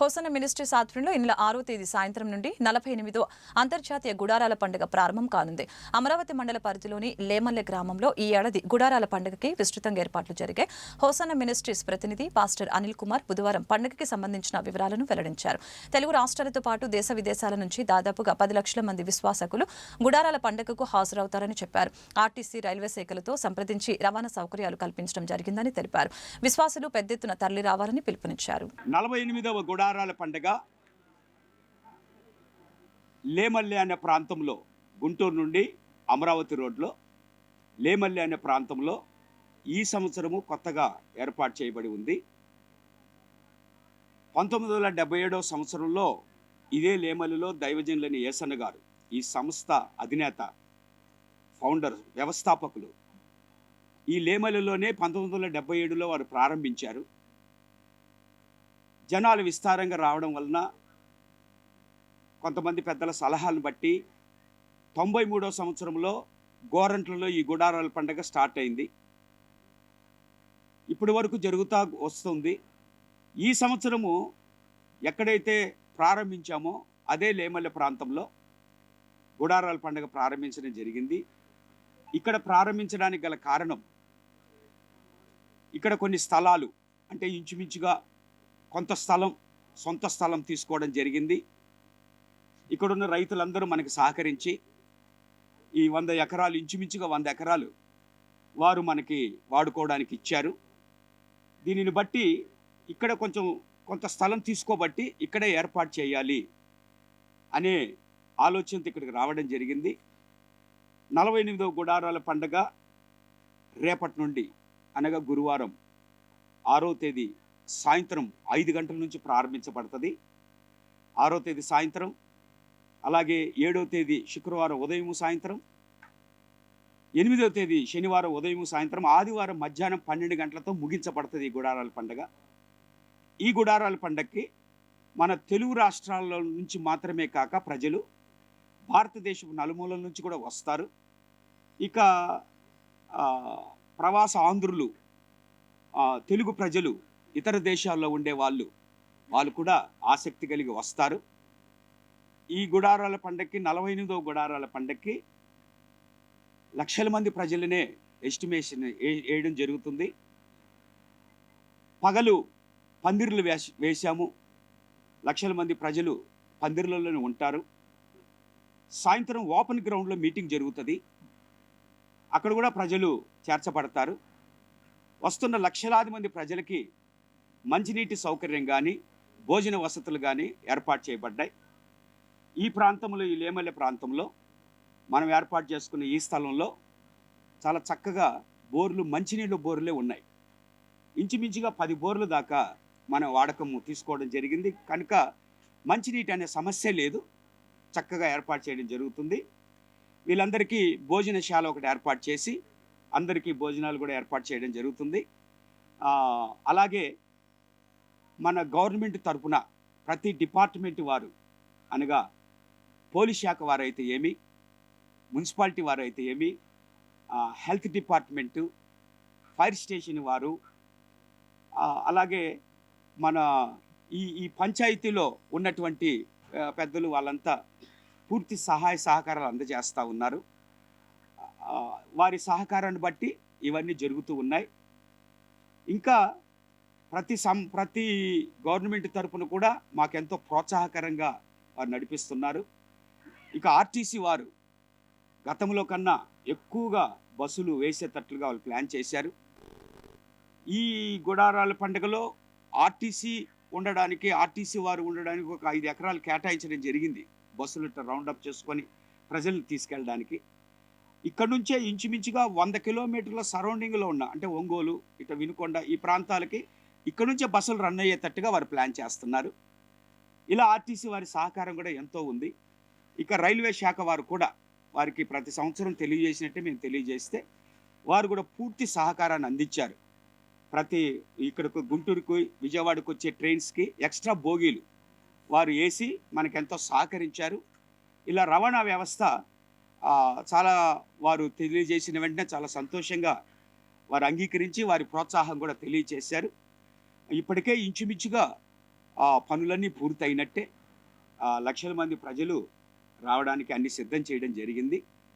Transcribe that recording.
Hosanna ministries ఆధ్వర్యంలో ఈ నెల ఆరో తేదీ సాయంత్రం నుండి నలభై ఎనిమిదో అంతర్జాతీయ గుడారాల పండుగ ప్రారంభం కానుంది. అమరావతి మండల పరిధిలోని లేమల్లె గ్రామంలో ఈ ఏడాది గుడారాల పండుగకి విస్తృతంగా ఏర్పాట్లు జరిగాయి. హోసన మినిస్ట్రీస్ ప్రతినిధి పాస్టర్ అనిల్ కుమార్ బుధవారం పండుగకి సంబంధించిన వివరాలను వెల్లడించారు. తెలుగు రాష్ట్రాలతో పాటు దేశ విదేశాల నుంచి దాదాపుగా పది లక్షల మంది విశ్వాసకులు గుడారాల పండుగకు హాజరవుతారని చెప్పారు. ఆర్టీసీ రైల్వే శాఖలతో సంప్రదించి రవాణా సౌకర్యాలు కల్పించడం జరిగిందని తెలిపారు. విశ్వాసులు పెద్ద ఎత్తున తరలి రావాలని పిలుపునిచ్చారు. నలభై ఎనిమిదవ గుడారాల పండగ లేమల్లె అనే ప్రాంతంలో గుంటూరు నుండి అమరావతి రోడ్లో లేమల్లె అనే ప్రాంతంలో ఈ సంవత్సరము కొత్తగా ఏర్పాటు చేయబడి ఉంది. పంతొమ్మిది వందల డెబ్బై ఏడవ సంవత్సరంలో ఇదే లేమల్లిలో దైవజనులని ఏసన్న గారు ఈ సంస్థ అధినేత ఫౌండర్ వ్యవస్థాపకులు. ఈ లేమల్లిలోనే పంతొమ్మిది వందల డెబ్బై ఏడులో వారు ప్రారంభించారు. జనాలు విస్తారంగా రావడం వలన కొంతమంది పెద్దల సలహాలను బట్టి తొంభై మూడో సంవత్సరంలో గోరంట్లలో ఈ గుడారాల పండగ స్టార్ట్ అయింది. ఇప్పటి వరకు జరుగుతూ వస్తుంది. ఈ సంవత్సరము ఎక్కడైతే ప్రారంభించామో అదే లేమల్లె ప్రాంతంలో గుడారాల పండుగ ప్రారంభించడం జరిగింది. ఇక్కడ ప్రారంభించడానికి గల కారణం ఇక్కడ కొన్ని స్థలాలు అంటే ఇంచుమించుగా కొంత స్థలం సొంత స్థలం తీసుకోవడం జరిగింది. ఇక్కడున్న రైతులందరూ మనకి సహకరించి ఈ వంద ఎకరాలు ఇంచుమించుగా వంద ఎకరాలు వారు మనకి వాడుకోవడానికి ఇచ్చారు. దీనిని బట్టి ఇక్కడ కొంచెం కొంత స్థలం తీసుకోబట్టి ఇక్కడే ఏర్పాటు చేయాలి అనే ఆలోచనతో ఇక్కడికి రావడం జరిగింది. నలభై ఎనిమిదవ గుడారాల పండగ రేపటి నుండి అనగా గురువారం ఆరో తేదీ సాయంత్రం ఐదు గంటల నుంచి ప్రారంభించబడుతుంది. ఆరో తేదీ సాయంత్రం అలాగే ఏడో తేదీ శుక్రవారం ఉదయం సాయంత్రం ఎనిమిదవ తేదీ శనివారం ఉదయం సాయంత్రం ఆదివారం మధ్యాహ్నం పన్నెండు గంటలతో ముగించబడుతుంది ఈ గుడారాల పండగ. ఈ గుడారాల పండగకి మన తెలుగు రాష్ట్రాల నుంచి మాత్రమే కాక ప్రజలు భారతదేశం నలుమూలల నుంచి కూడా వస్తారు. ఇక ప్రవాస ఆంధ్రులు తెలుగు ప్రజలు ఇతర దేశాల్లో ఉండే వాళ్ళు వాళ్ళు కూడా ఆసక్తి కలిగి వస్తారు. ఈ గుడారాల పండక్కి నలభై ఎనిమిదవ గుడారాల పండక్కి లక్షల మంది ప్రజలనే ఎస్టిమేషన్ వేయడం జరుగుతుంది. పగలు పందిర్లు వేసి వేశాము. లక్షల మంది ప్రజలు పందిర్లలోనే ఉంటారు. సాయంత్రం ఓపెన్ గ్రౌండ్లో మీటింగ్ జరుగుతుంది. అక్కడ కూడా ప్రజలు చేర్చబడతారు. వస్తున్న లక్షలాది మంది ప్రజలకి మంచినీటి సౌకర్యం కానీ భోజన వసతులు కానీ ఏర్పాటు చేయబడ్డాయి. ఈ ప్రాంతంలో ఈ లేమల్లె ప్రాంతంలో మనం ఏర్పాటు చేసుకున్న ఈ స్థలంలో చాలా చక్కగా బోర్లు మంచినీళ్ళ బోర్లే ఉన్నాయి. ఇంచుమించుగా పది బోర్లు దాకా మనం వాడకము తీసుకోవడం జరిగింది. కనుక మంచినీటి అనే సమస్య లేదు. చక్కగా ఏర్పాటు చేయడం జరుగుతుంది. వీళ్ళందరికీ భోజనశాల ఒకటి ఏర్పాటు చేసి అందరికీ భోజనాలు కూడా ఏర్పాటు చేయడం జరుగుతుంది. అలాగే మన గవర్నమెంట్ తరపున ప్రతి డిపార్ట్మెంట్ వారు అనగా పోలీస్ శాఖ వారైతే ఏమి మున్సిపాలిటీ వారైతే ఏమి హెల్త్ డిపార్ట్మెంటు ఫైర్ స్టేషన్ వారు అలాగే మన ఈ ఈ పంచాయతీలో ఉన్నటువంటి పెద్దలు వాళ్ళంతా పూర్తి సహాయ సహకారాలు అందజేస్తూ ఉన్నారు. వారి సహకారాన్ని బట్టి ఇవన్నీ జరుగుతూ ఉన్నాయి. ఇంకా ప్రతి సం ప్రతి గవర్నమెంట్ తరపున కూడా మాకెంతో ప్రోత్సాహకరంగా వారు నడిపిస్తున్నారు. ఇక ఆర్టీసీ వారు గతంలో కన్నా ఎక్కువగా బస్సులు వేసేటట్లుగా వాళ్ళు ప్లాన్ చేశారు. ఈ గుడారాల పండుగలో ఆర్టీసీ ఉండడానికి ఆర్టీసీ వారు ఉండడానికి ఒక ఐదు ఎకరాలు కేటాయించడం జరిగింది. బస్సులు ఇట్లా రౌండప్ చేసుకొని ప్రజల్ని తీసుకెళ్ళడానికి. ఇక్కడ నుంచే ఇంచుమించుగా వంద కిలోమీటర్ల సరౌండింగ్లో ఉన్న అంటే ఒంగోలు ఇట వినుకొండ ఈ ప్రాంతాలకి ఇక్కడ నుంచే బస్సులు రన్ అయ్యేటట్టుగా వారు ప్లాన్ చేస్తున్నారు. ఇలా ఆర్టీసీ వారి సహకారం కూడా ఎంతో ఉంది. ఇక రైల్వే శాఖ వారు కూడా వారికి ప్రతి సంవత్సరం తెలియజేసినట్టే మేము తెలియజేస్తే వారు కూడా పూర్తి సహకారాన్ని అందించారు. ప్రతి ఇక్కడకు గుంటూరుకు విజయవాడకు వచ్చే ట్రైన్స్కి ఎక్స్ట్రా బోగీలు వారు వేసి మనకెంతో సహకరించారు. ఇలా రవాణా వ్యవస్థ చాలా వారు తెలియజేసిన వెంటనే చాలా సంతోషంగా వారు అంగీకరించి వారి ప్రోత్సాహం కూడా తెలియజేశారు. ఇప్పటికే ఇంచుమించుగా ఆ పనులన్నీ పూర్తయినట్టే. లక్షల మంది ప్రజలు రావడానికి అన్ని సిద్ధం చేయడం జరిగింది.